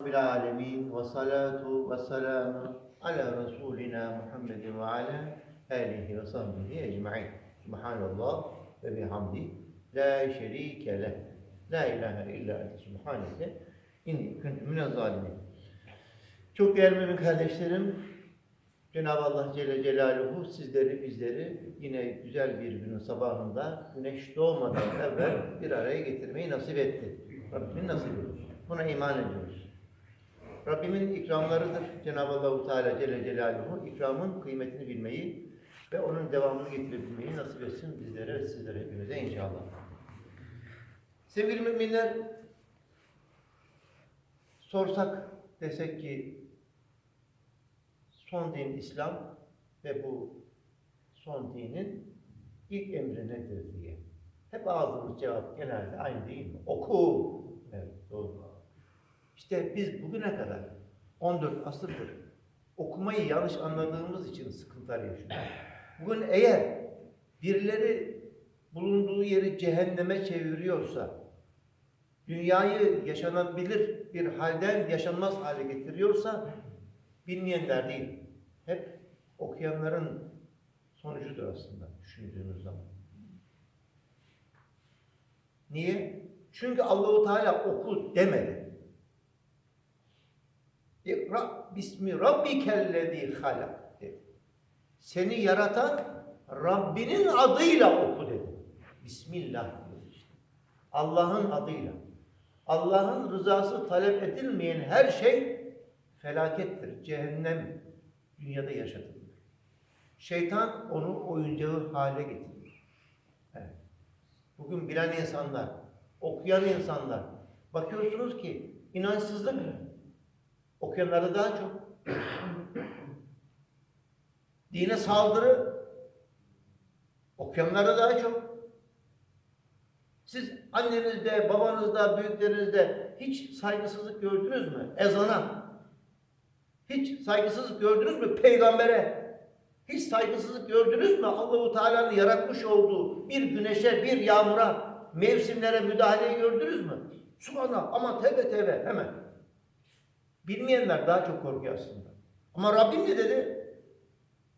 Rabbil alemin ve salatu ve selamu ala Resulina Muhammedin ve ala alihi ve sahbihi ecma'in. Subhanallah ve bihamdi. La şerike leh. La ilahe illa ente subhaneke. İnni kuntu minel zalimin. Çok değerli mümin kardeşlerim, Cenab-ı Allah Celle Celaluhu sizleri bizleri yine güzel bir günün sabahında güneş doğmadan evvel bir araya getirmeyi nasip etti. Rabbimin nasibidir. Buna iman ediyoruz. Rabbimin ikramlarıdır. Cenab-ı Allahu Teala Celle Celaluhu ikramın kıymetini bilmeyi ve onun devamını getirebilmeyi nasip etsin bizlere ve sizlere hepimize inşallah. Sevgili müminler, sorsak desek ki son din İslam ve bu son dinin ilk emri nedir diye. Hep ağzımız cevap genelde aynı değil mi? Oku. Evet doğru. İşte biz bugüne kadar 14 asırdır okumayı yanlış anladığımız için sıkıntılar yaşıyoruz. Bugün eğer birileri bulunduğu yeri cehenneme çeviriyorsa, dünyayı yaşanabilir bir halden yaşanmaz hale getiriyorsa, bilmeyenler değil, hep okuyanların sonucudur aslında düşündüğünüz zaman. Niye? Çünkü Allahu Teala oku demedi. İkra bismi rabbikellezî halak dedi. Seni yaratan Rabbinin adıyla oku dedi. Bismillah diyor işte. Allah'ın adıyla. Allah'ın rızası talep edilmeyen her şey felakettir. Cehennem dünyada yaşatılır. Şeytan onu oyuncağı hale getirir. Evet. Bugün bilen insanlar, okuyan insanlar, bakıyorsunuz ki inançsızlık okuyanlarda daha çok. Dine saldırı okuyanlarda daha çok. Siz annenizde, babanızda, büyüklerinizde hiç saygısızlık gördünüz mü? Ezana. Hiç saygısızlık gördünüz mü? Peygambere. Hiç saygısızlık gördünüz mü? Allahu Teala'nın yaratmış olduğu bir güneşe, bir yağmura, mevsimlere müdahaleyi gördünüz mü? Subhanallah. Ama tevbe tevbe hemen. Bilmeyenler daha çok korkuyor aslında. Ama Rabbim ne dedi?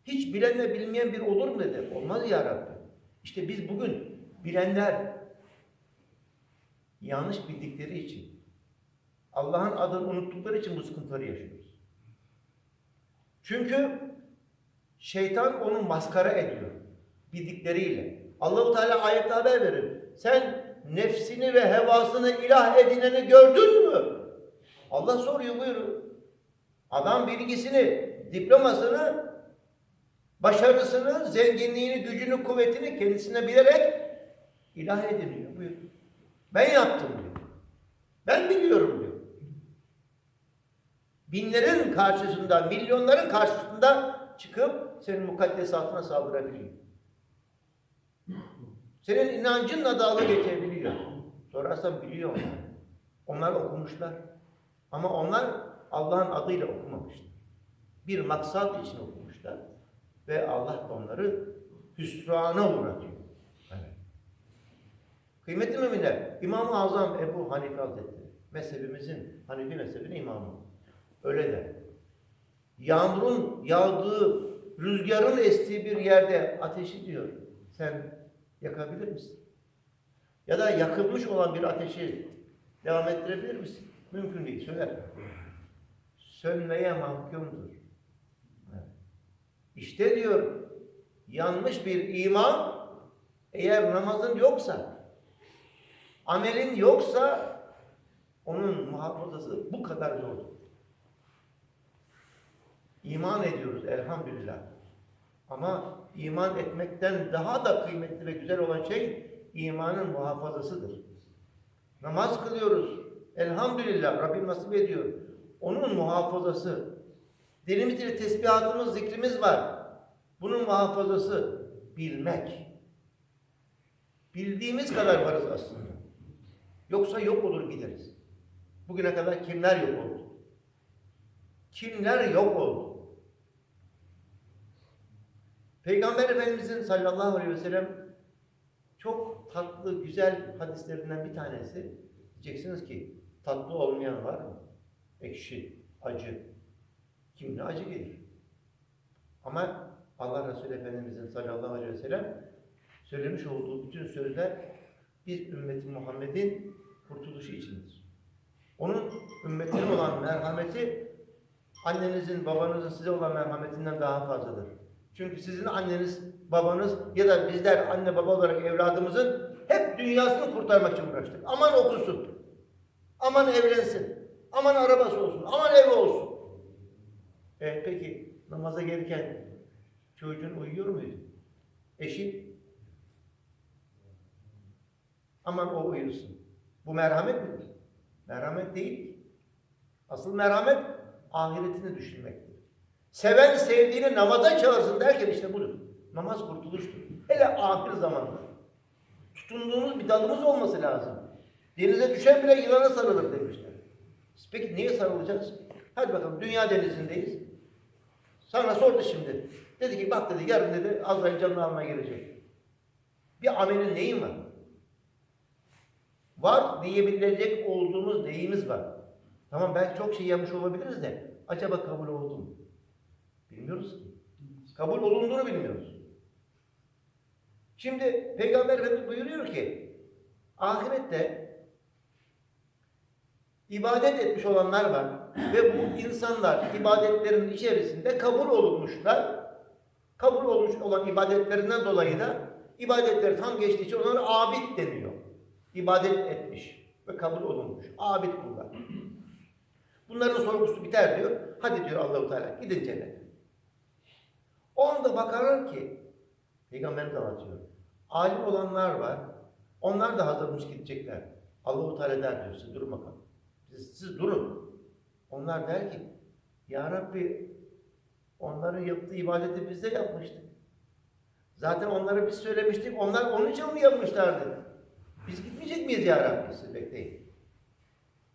Hiç bilenle bilmeyen bir olur mu dedi. Olmaz ya Rabbi. İşte biz bugün bilenler yanlış bildikleri için Allah'ın adını unuttukları için bu sıkıntıları yaşıyoruz. Çünkü şeytan onu maskara ediyor bildikleriyle. Allahu Teala ayette haber verir. Sen nefsini ve hevasını ilah edineni gördün mü? Allah soruyor buyurun. Adam bilgisini, diplomasını, başarısını, zenginliğini, gücünü, kuvvetini kendisine bilerek ilah ediniyor. Buyur. Ben yaptım diyor. Ben biliyorum diyor. Binlerin karşısında, milyonların karşısında çıkıp senin mukaddesatına saldırabiliyor. Senin inancınla dalga geçebiliyor. Sorarsan biliyor onlar. Onlar okumuşlar. Ama onlar Allah'ın adıyla okumamışlar. Bir maksat için okumuşlar. Ve Allah da onları hüsrana uğratıyor. Evet. Kıymetli müminler, İmam-ı Azam Ebu Hanife Hazretleri, mezhebimizin, Hanefi mezhebinin imamı. Öyle der. Yağmurun yağdığı, rüzgarın estiği bir yerde ateşi diyor. Sen yakabilir misin? Ya da yakılmış olan bir ateşi devam ettirebilir misin? Mümkün değil. Söner. Sönmeye mahkumdur. İşte diyor yanlış bir iman eğer namazın yoksa amelin yoksa onun muhafazası bu kadar zor. İman ediyoruz elhamdülillah. Ama iman etmekten daha da kıymetli ve güzel olan şey imanın muhafazasıdır. Namaz kılıyoruz. Elhamdülillah Rabbim nasip ediyor. Onun muhafazası. Dilimizde tesbihatımız, zikrimiz var. Bunun muhafazası bilmek. Bildiğimiz kadar varız aslında. Yoksa yok olur gideriz. Bugüne kadar kimler yok oldu? Kimler yok oldu? Peygamber Efendimizin sallallahu aleyhi ve sellem çok tatlı, güzel hadislerinden bir tanesi. Diyeceksiniz ki tatlı olmayan var mı? ekşi, acı. Kimine acı gelir. Ama Allah Resulü Efendimizin sallallahu aleyhi ve sellem söylemiş olduğu bütün sözler biz ümmeti Muhammed'in kurtuluşu içindir. Onun ümmetine olan merhameti annenizin, babanızın size olan merhametinden daha fazladır. Çünkü sizin anneniz, babanız ya da bizler anne baba olarak evladımızın hep dünyasını kurtarmak için uğraştık. Aman okusun, aman evlensin, aman arabası olsun, aman evi olsun. E, peki namaza gelirken çocuğun uyuyor muydu? Eşi? Aman o uyusun. Bu merhamet midir? Merhamet değil. Asıl merhamet ahiretini düşünmektir. Seven sevdiğini namaza çağırsın derken işte budur. Namaz kurtuluştur. Hele ahir zamanda. Tutunduğumuz bir dalımız olması lazım. Denize düşen bile yılana sarılır demişler. Peki niye sarılacağız? Hadi bakalım dünya denizindeyiz. Sana sordu şimdi. Dedi ki bak dedi yarın dedi Azrail canını almaya gelecek. Bir amelin neyin var? Var diyebilecek olduğumuz neyimiz var? Tamam belki çok şey yapmış olabiliriz de acaba kabul oldu mu? Bilmiyoruz ki. Kabul olunduğunu bilmiyoruz. Şimdi Peygamber Efendimiz buyuruyor ki ahirette ibadet etmiş olanlar var ve bu insanlar ibadetlerin içerisinde kabul olunmuşlar. Kabul olmuş olan ibadetlerinden dolayı da ibadetleri tam geçtiği için onlara abid deniyor. İbadet etmiş ve kabul olunmuş. Abid kullar. Bunların sorgusu biter diyor. Hadi diyor Allahu Teala gidin cennete. O anda bakarlar ki Peygamberimiz anlatıyor. Alim olanlar var. Onlar da hazırmış gidecekler. Allahu Teala der diyor. Durun bakalım. Siz, siz durun. Onlar der ki Ya Rabbi onların yaptığı ibadeti biz de yapmıştık. Zaten onlara biz söylemiştik. Onlar onun için onu yapmışlardı. Biz gitmeyecek miyiz Ya Rabbi? Siz bekleyin.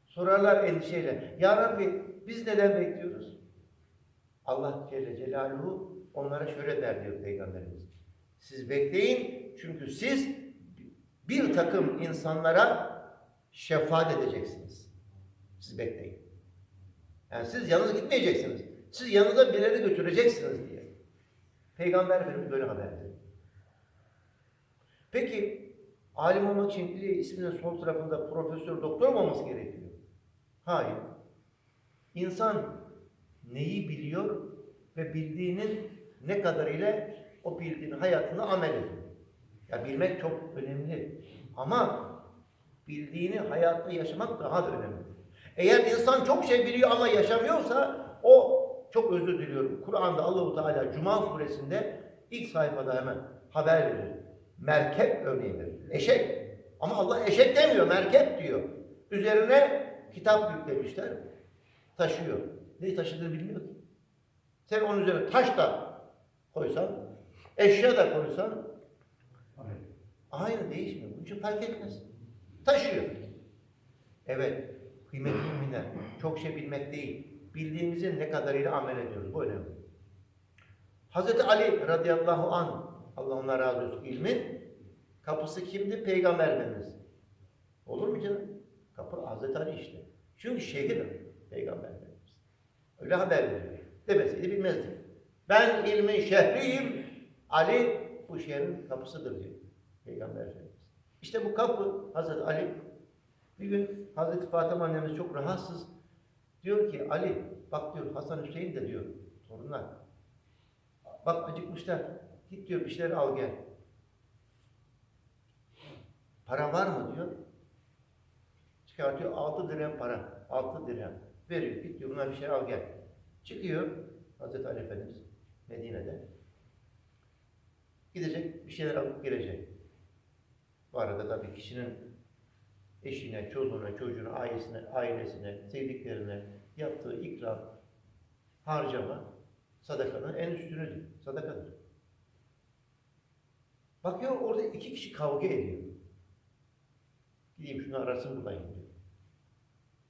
Sorarlar endişeyle. Ya Rabbi biz neden bekliyoruz? Allah Celle Celaluhu onlara şöyle der diyor Peygamberimiz. Siz bekleyin çünkü siz bir takım insanlara şefaat edeceksiniz. Siz bekleyin. Yani siz yalnız gitmeyeceksiniz. Siz yanınıza birileri götüreceksiniz diye. Peygamber Efendimiz böyle haber veriyor. Peki alim olmak için ille isminin sol tarafında profesör, doktor mu olması gerekiyor? Hayır. İnsan neyi biliyor ve bildiğinin ne kadarıyla o bildiğin hayatını amel ediyor. Ya bilmek çok önemli. Ama bildiğini hayatta yaşamak daha da önemli. Eğer insan çok şey biliyor ama yaşamıyorsa o çok özür diliyorum. Kur'an'da Allahu Teala Cuma suresinde ilk sayfada hemen haber verir. Merkep örneği. Eşek. Ama Allah eşek demiyor, merkep diyor. Üzerine kitap yüklemişler. Taşıyor. Neyi taşıdığını bilmiyor ki. Sen onun üzerine taş da koysan, eşya da koysan aynı değişmiyor. Bunun için fark etmez. Taşıyor. Evet, kıymetli müminler. Çok şey bilmek değil. Bildiğimizin ne kadarıyla amel ediyoruz. Bu önemli. Hazreti Ali radıyallahu an Allah ona razı olsun ilmin kapısı kimdi? Peygamber Efendimiz. Olur mu canım? Kapı Hazreti Ali işte. Çünkü şehir Peygamber. Öyle haber veriyor. Demeseydi bilmezdik. Ben ilmin şehriyim. Ali bu şehrin kapısıdır diyor. Peygamber Efendimiz. İşte bu kapı Hazreti Ali. Bir gün Hazreti Fatıma annemiz çok rahatsız. Diyor ki Ali bak diyor Hasan Hüseyin de diyor torunlar. Bak acıkmışlar. Git diyor bir şeyler al gel. Para var mı diyor. Çıkartıyor altı dirhem para. Altı dirhem. Veriyor. Git diyor buna bir şey al gel. Çıkıyor Hazreti Ali Efendimiz Medine'de. Gidecek bir şeyler alıp gelecek. Bu arada tabii kişinin eşine, çocuğuna, çocuğuna, ailesine, ailesine, sevdiklerine yaptığı ikram, harcama sadakanın en üstünüdür. Sadakadır. Bakıyor orada iki kişi kavga ediyor. Gideyim şunu arasın bulayım diyor.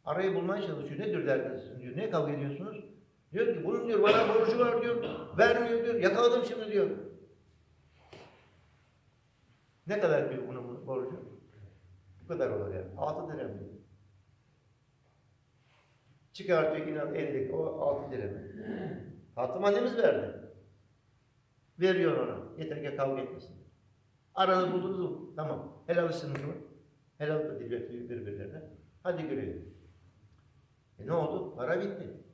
Arayı bulmaya çalışıyor. Nedir derdiniz diyor. Ne kavga ediyorsunuz? Diyor ki bunun diyor bana borcu var diyor. Vermiyor diyor. Yakaladım şimdi diyor. Ne kadar diyor bunun borcu? Bu kadar olur yani. Altı dirhem diyor. Çıkartıyor yine elindeki o altı dirhemi. Fatıma annemiz verdi. Veriyor ona. Yeter ki kavga etmesin. Aranızı buldunuz mu? Tamam. Helalısınız mı? Helal da diyecek birbirlerine. Hadi görelim. E ne oldu? Para bitti.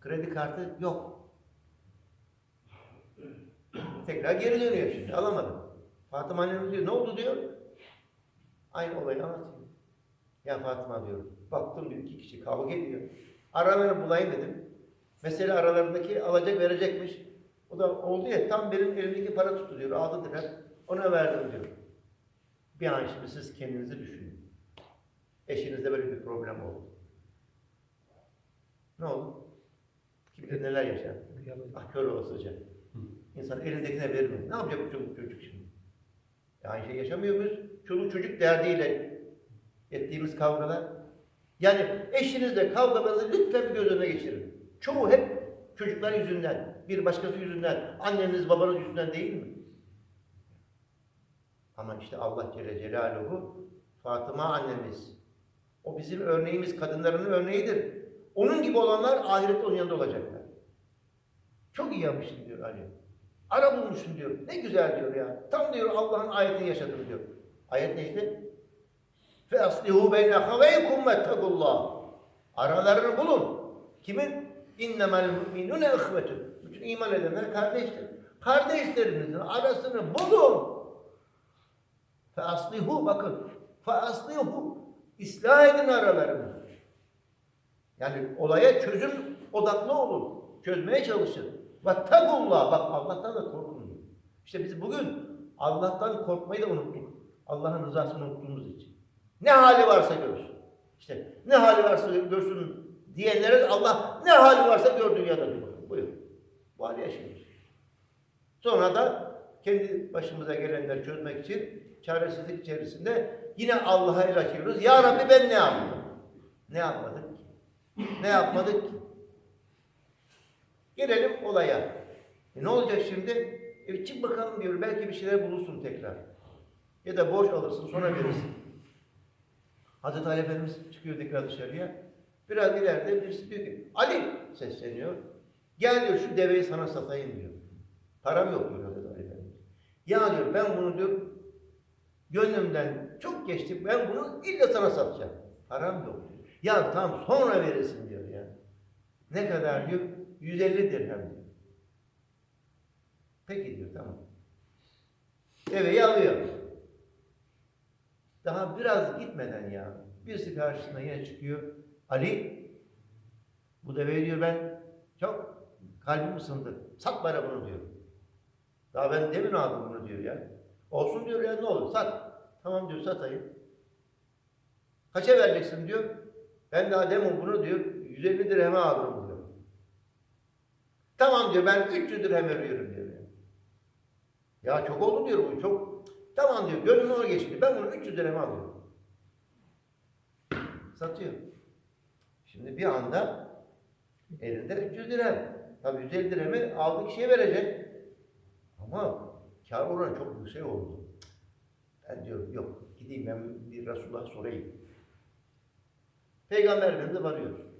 Kredi kartı yok. Tekrar geri dönüyor şimdi. Alamadım. Fatıma annemiz diyor. Ne oldu diyor. Aynı olayı anlatıyor. Ya Fatıma diyor. Baktım diyor iki kişi kavga ediyor. Aralarını bulayım dedim. Mesele aralarındaki alacak verecekmiş. O da oldu ya tam benim elimdeki para tuttu diyor. Aldı dirhem. Ona verdim diyor. Bir an şimdi siz kendinizi düşünün. Eşinizde böyle bir problem oldu. Ne oldu? Kim bilir neler yaşar. Ah kör olasıca. İnsan elindekine verir mi? Ne yapacak bu çocuk, çocuk şimdi? Ya aynı şey yaşamıyor muyuz? Çoluk çocuk derdiyle ettiğimiz kavgalar. Yani eşinizle kavgalarınızı lütfen göz önüne geçirin. Çoğu hep çocuklar yüzünden, bir başkası yüzünden, anneniz babanız yüzünden değil mi? Ama işte Allah Celle Celaluhu Fatıma annemiz. O bizim örneğimiz, kadınların örneğidir. Onun gibi olanlar ahirette onun yanında olacaklar. Çok iyi yapmışsın diyor Ali. Ara bulmuşsun diyor. Ne güzel diyor ya. Tam diyor Allah'ın ayetini yaşadım diyor. Ayet neydi? فَاَصْلِهُ بَيْنَ خَوَيْكُمْ وَاتَّقُوا اللّٰهِ Aralarını bulun. Kimin? اِنَّمَا الْمُؤْمِنُونَ اِخْوَةٌ Bütün iman edenler kardeştir. Kardeşlerinizin arasını bulun. فَاَصْلِهُ bakın. فَاَصْلِهُ İslah edin aralarını. Yani olaya çözüm odaklı olun. Çözmeye çalışın. Vettagullah. Bak Allah'tan da korkun. İşte biz bugün Allah'tan korkmayı da unuttuk. Allah'ın rızasını unuttuğumuz için. Ne hali varsa görsün. İşte ne hali varsa görsün diyenlere Allah ne hali varsa gör dünyada diyor. Buyur. Bu hali yaşıyoruz. Sonra da kendi başımıza gelenleri çözmek için çaresizlik içerisinde yine Allah'a açıyoruz. Ya Rabbi ben ne yaptım? Ne yapmadık ki? Ne yapmadık ki? Gelelim olaya. E ne olacak şimdi? E çık bakalım diyor. Belki bir şeyler bulursun tekrar. Ya da borç alırsın sonra verirsin. Hazreti Ali Efendimiz çıkıyor tekrar dışarıya. Biraz ileride birisi diyor ki Ali sesleniyor. Gel diyor şu deveyi sana satayım diyor. Param yok diyor Hazreti Ali Efendimiz. Ya diyor ben bunu diyor gönlümden çok geçti. Ben bunu illa sana satacağım. Param yok diyor. Ya tamam sonra verirsin diyor ya. Ne kadar diyor? 150 dirhem diyor. Peki diyor tamam. Deveyi alıyor. Daha biraz gitmeden ya. Birisi karşısına yine çıkıyor. Ali bu deveyi diyor ben çok kalbim ısındı. Sat bana bunu diyor. Daha ben demin aldım bunu diyor ya. Olsun diyor ya ne olur sat. Tamam diyor satayım. Kaça vereceksin diyor. Ben daha demin bunu diyor 150 dirheme aldım. Tamam diyor ben 300 dirhem veriyorum diyor. Ya, çok oldu diyor bu çok. Tamam diyor gönlüm ona geçti. Ben bunu 300 dirheme alıyorum. Satıyor. Şimdi bir anda elinde 300 dirhem. Tabii 150 dirhemi aldığı kişiye verecek. Ama kar oranı çok yüksek oldu. Ben diyorum yok gideyim ben bir Resulullah'a sorayım. Peygamber Efendimiz'e varıyor.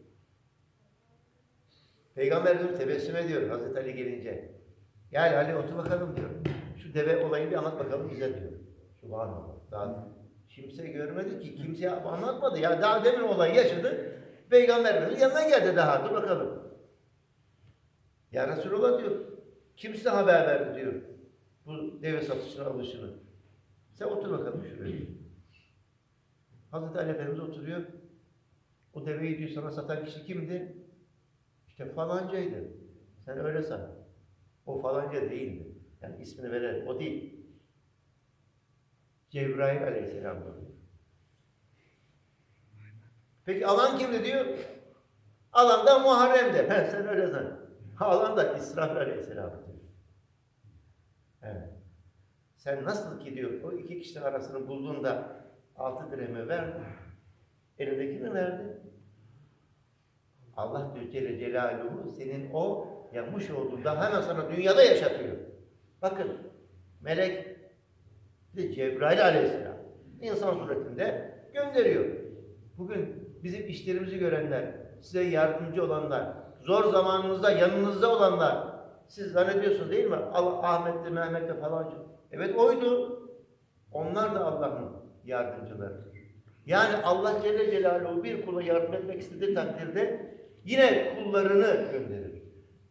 Peygamber Efendimiz tebessüm ediyor Hazreti Ali gelince. Gel Ali otur bakalım diyor. Şu deve olayını bir anlat bakalım bize diyor. Subhanallah. Daha kimse görmedi ki. Kimse anlatmadı. Ya daha demin olayı yaşadı. Peygamber Efendimiz yanına geldi daha. Dur bakalım. Ya Resulullah diyor. Kim size haber verdi diyor. Bu deve satışını alışını. Sen otur bakalım şuraya. Hazreti Ali Efendimiz oturuyor. O deveyi diyor sana satan kişi kimdi? İşte falancaydı. Sen öyle san. O falanca değildi. Yani ismini veren o değil. Cebrail aleyhisselam diyor. Peki alan kimdi diyor? Alan da Muharrem'de. He, sen öyle san. Alan da İsrafil aleyhisselam diyor. Evet. Sen nasıl ki diyor o iki kişinin arasını bulduğunda altı dirhemi verdin. Elindekini verdi. Allah Celle Celaluhu senin o yapmış olduğun daha sana dünyada yaşatıyor. Bakın melek de Cebrail aleyhisselam insan suretinde gönderiyor. Bugün bizim işlerimizi görenler size yardımcı olanlar, zor zamanınızda yanınızda olanlar. Siz zannediyorsunuz değil mi? Allah Ahmet'le, Mehmet'le falanca. Evet oydu. Onlar da Allah'ın yardımcıları. Yani Allah Celle Celaluhu bir kula yardım etmek istediği takdirde yine kullarını gönderir.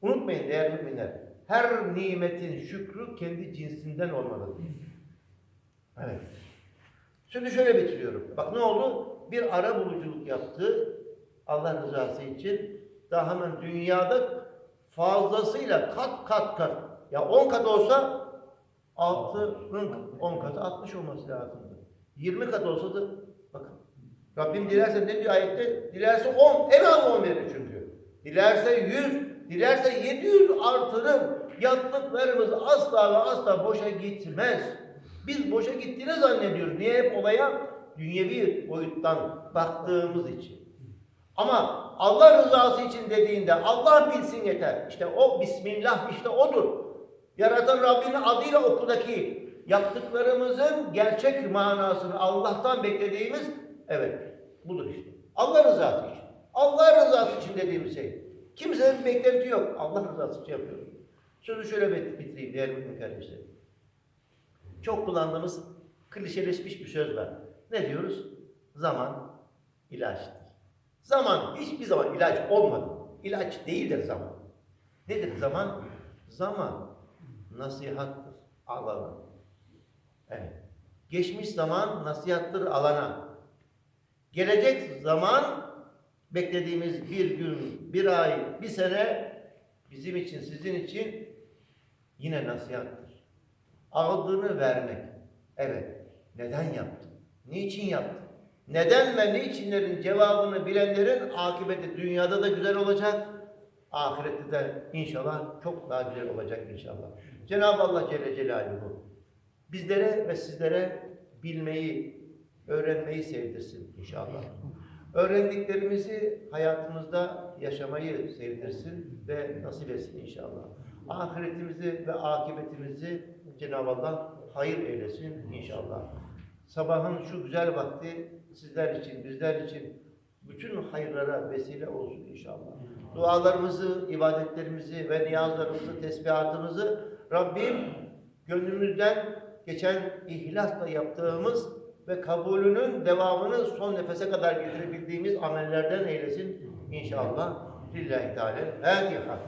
Unutmayın değerli müminler. Her nimetin şükrü kendi cinsinden olmalıdır. Evet. Şimdi şöyle bitiriyorum. Bak ne oldu? Bir ara buluculuk yaptı. Allah rızası için. Daha hemen dünyada fazlasıyla kat kat kat. Ya 10 kat olsa altının 10 katı 60 olması lazımdı. 20 kat olsa da bakın. Rabbim dilerse ne diyor ayette? Dilerse 10, en az 10 verir çünkü. Dilerse 100, dilerse 700 artırır. Yaptıklarımız asla ve asla boşa gitmez. Biz boşa gittiğini zannediyoruz. Niye hep olaya dünyevi boyuttan baktığımız için. Ama Allah rızası için dediğinde Allah bilsin yeter. İşte o Bismillah işte odur. Yaratan Rabbinin adıyla okudaki yaptıklarımızın gerçek manasını Allah'tan beklediğimiz evet budur işte. Allah rızası için. Allah rızası için dediğimiz şey. Kimsenin beklenti yok. Allah rızası için yapıyoruz. Sözü şöyle bit- bitireyim değerli mümin kardeşlerim. Çok kullandığımız klişeleşmiş bir söz var. Ne diyoruz? Zaman ilaçtır. Zaman hiçbir zaman ilaç olmadı. İlaç değildir zaman. Nedir zaman? Zaman nasihattır alana. Evet. Geçmiş zaman nasihattır alana. Gelecek zaman beklediğimiz bir gün, bir ay, bir sene bizim için, sizin için yine nasihattır. Aldığını vermek. Evet. Neden yaptın? Niçin yaptın? Neden ve niçinlerin cevabını bilenlerin akıbeti dünyada da güzel olacak. Ahirette de inşallah çok daha güzel olacak inşallah. Cenab-ı Allah Celle Celaluhu bizlere ve sizlere bilmeyi, öğrenmeyi sevdirsin inşallah. Öğrendiklerimizi hayatımızda yaşamayı sevdirsin ve nasip etsin inşallah. Ahiretimizi ve akıbetimizi Cenab-ı Allah hayır eylesin inşallah. Sabahın şu güzel vakti sizler için, bizler için bütün hayırlara vesile olsun inşallah. Dualarımızı, ibadetlerimizi ve niyazlarımızı, tesbihatımızı Rabbim gönlümüzden geçen ihlasla yaptığımız ve kabulünün devamını son nefese kadar getirebildiğimiz amellerden eylesin inşallah. Lillahi Teala. Fatiha.